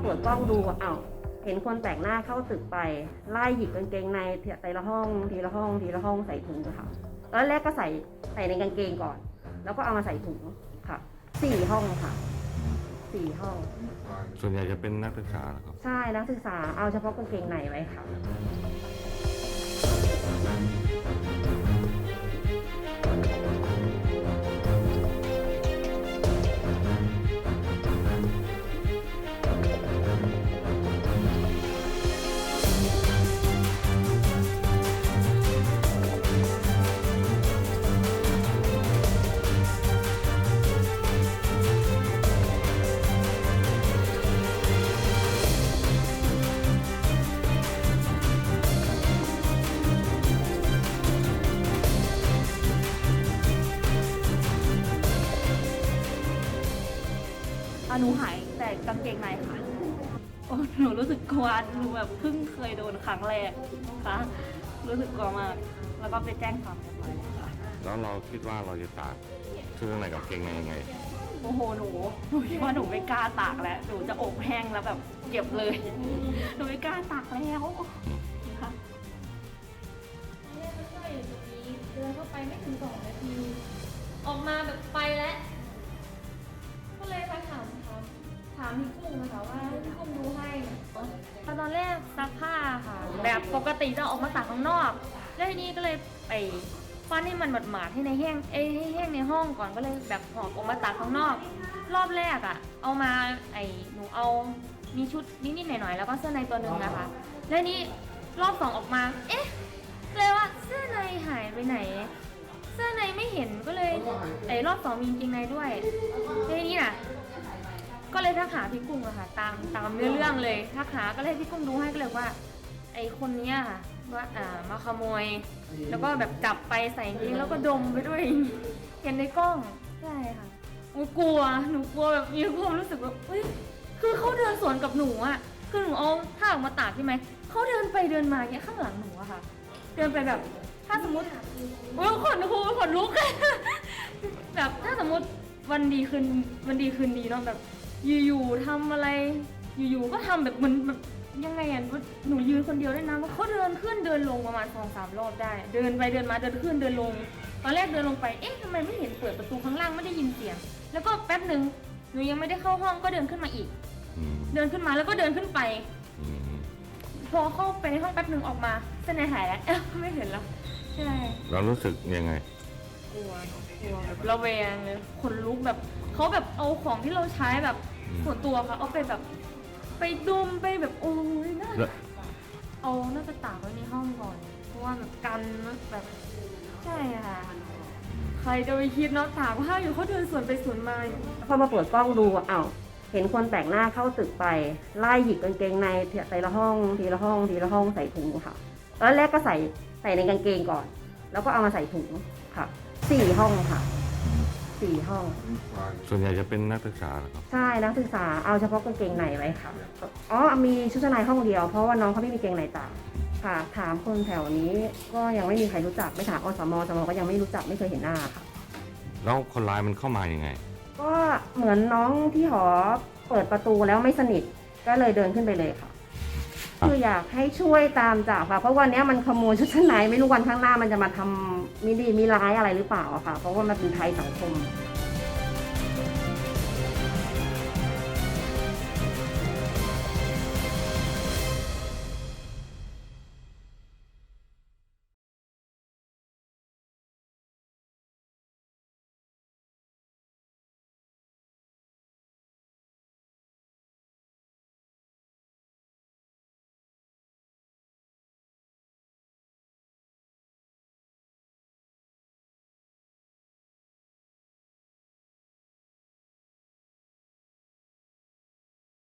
มาเปิดกล้องดูอ้าวเห็นคนแปลกหน้าเข้าตึกไป ไล่หยิบกางเกงในแต่ละห้อง ทีละห้อง ทีละห้องใส่ถุงค่ะตอนแรกก็ใส่ใส่ในกางเกงก่อน แล้วก็เอามาใส่ถุงค่ะสี่ห้องค่ะสี่ห้อง ส่วนใหญ่จะเป็นนักศึกษานะครับ ใช่นักศึกษาเอาเฉพาะกางเกงในไว้ค่ะ อะหนูหายแต่กางเกงในค่ะโอ้หนูรู้สึกกลัวหนูแบบเพิ่งเคยโดนครั้งแรกค่ะ รู้สึกกลัวมาก แล้วก็ไปแจ้งความเรียบร้อยแล้วค่ะ แล้วเราคิดว่าเราจะตากเครื่องในกับเกงในยังไง โอ้โหหนูหนูคิดว่าหนูไม่กล้าตากแล้วหนูจะอบแห้งแล้วแบบเก็บเลย หนูไม่กล้าตากแล้วค่ะแรกก็ช่วยอยู่ตรงนี้เดินเข้าไปไม่ถึงสองนาที ออกมาแบบไปแล้วามพี่กุ้งนะคะว่าให้พี่กุ้งดูให้ตอนแรกซักผ้าค่ะ แบบปกติจะออกมาตากข้างนอก แล้วทีนี้ก็เลยไปฟันให้มันหมาดๆให้ในแห้งเอ้ยให้แห้งในห้องก่อนก็เลยแบบหอบออกมาตากข้างนอก รอบแรกอะ่ะ เอามาไอ้หนูเอามีชุดนิดๆหน่อยๆแล้วก็เสื้อในตัวหนึ่งนะคะ แล้วทีนี้รอบสองออกมา เอ๊ะเลยว่าเสื้อในหายไปไหน เสื้อในไม่เห็นก็เลยไอ้รอบสองมีกางเกงในด้วยทีนี้น่ะ ก็เลยทักหาพี่กุ้งอะค่ะ ตามตามเนื้อเรื่องเลยทักหาก็เลยให้พี่กุ้งดูให้ก็เลยว่า ไอคนเนี้ยค่ะว่าอ่ามาขโมย แล้วก็แบบจับไปใส่กางเกงแล้วก็ดมไปด้วยเห็นในกล้องใช่ค่ะหนูกลัวหนูกลัวแบบมีความรู้สึกแบบเฮ้ยคือเขาเดินสวนกับหนูอะคือหนูเอาผ้าออกมาตากใช่ไหมเขาเดินไปเดินมาเนี้ยข้างหลังหนูอะค่ะ เดินไปแบบ ถ้าสมมติโอ้ยขนลุกขนลุก แบบถ้าสมมติวันดีคืนวันดีคืนดีเนาะแบบ อยู่ๆทำอะไร อยู่ๆก็ทำแบบเหมันแบบยังไงอะหนูยืนคนเดียวได้นะว่าเขาเดินขึ้นเดินลงประมาณสองสามรอบได้ เดินไปเดินมาเดินขึ้นเดินลง ตอนแรกเดินลงไป เอ๊ะทำไมไม่เห็นเปิดประตูข้างล่างไม่ได้ยินเสียง แล้วก็แป๊บหนึ่งหนูยังไม่ได้เข้าห้องก็เดินขึ้นมาอีกอืมเดินขึ้นมาแล้วก็เดินขึ้นไปอืมพอเข้าไปในห้องแป๊บหนึ่งออกมาเส้นในหายแล้วเอ๊ะไม่เห็นแล้ว ใช่ เรารู้สึกยังไง กลัวเนอะกลัวแบบระแวงเลยขนลุกแบบเขาแบบเอาของที่เราใช้แบบอืมส่วนตัวค่ะเอาไปแบบ ไปดมไปแบบโอ้ยน่าแล้ว เอาน่าจะตากไว้ในห้องก่อน เพราะว่าแบบกันแบบใช่ค่ะ ใครจะไปคิดเนาะตากผ้าอยู่เขาเดินสวนไปสวนมาอยู่ พอมาเปิดกล้องดูอ้าวเห็นคนแปลกหน้าเข้าตึกไป ไล่หยิบกางเกงในแต่ละห้องทีละห้องทีละห้องใส่ถุงค่ะตอนแรกก็ใส่ใส่ในกางเกงก่อน แล้วก็เอามาใส่ถุงค่ะ สี่ห้องค่ะสี่ห้อง ส่วนใหญ่จะเป็นนักศึกษานะครับ ใช่นักศึกษาเอาเฉพาะกางเกงในไว้ค่ะอ๋อมีชุดชั้นในห้องเดียวเพราะว่าน้องเขาไม่มีเกงในตากค่ะ ถามคนแถวนี้ก็ยังไม่มีใครรู้จักไม่ถามอสมอสมก็ยังไม่รู้จักไม่เคยเห็นหน้าค่ะ แล้วคนร้ายมันเข้ามายังไง ก็เหมือนน้องที่หอเปิดประตูแล้วไม่สนิทก็เลยเดินขึ้นไปเลยค่ะ คืออยากให้ช่วยตามจับค่ะ เพราะวันนี้มันขโมยชุดชั้นในไม่รู้วันข้างหน้ามันจะมาทำมิดีมีร้ายอะไรหรือเปล่าอะค่ะ เพราะว่ามันเป็นภัยสังคม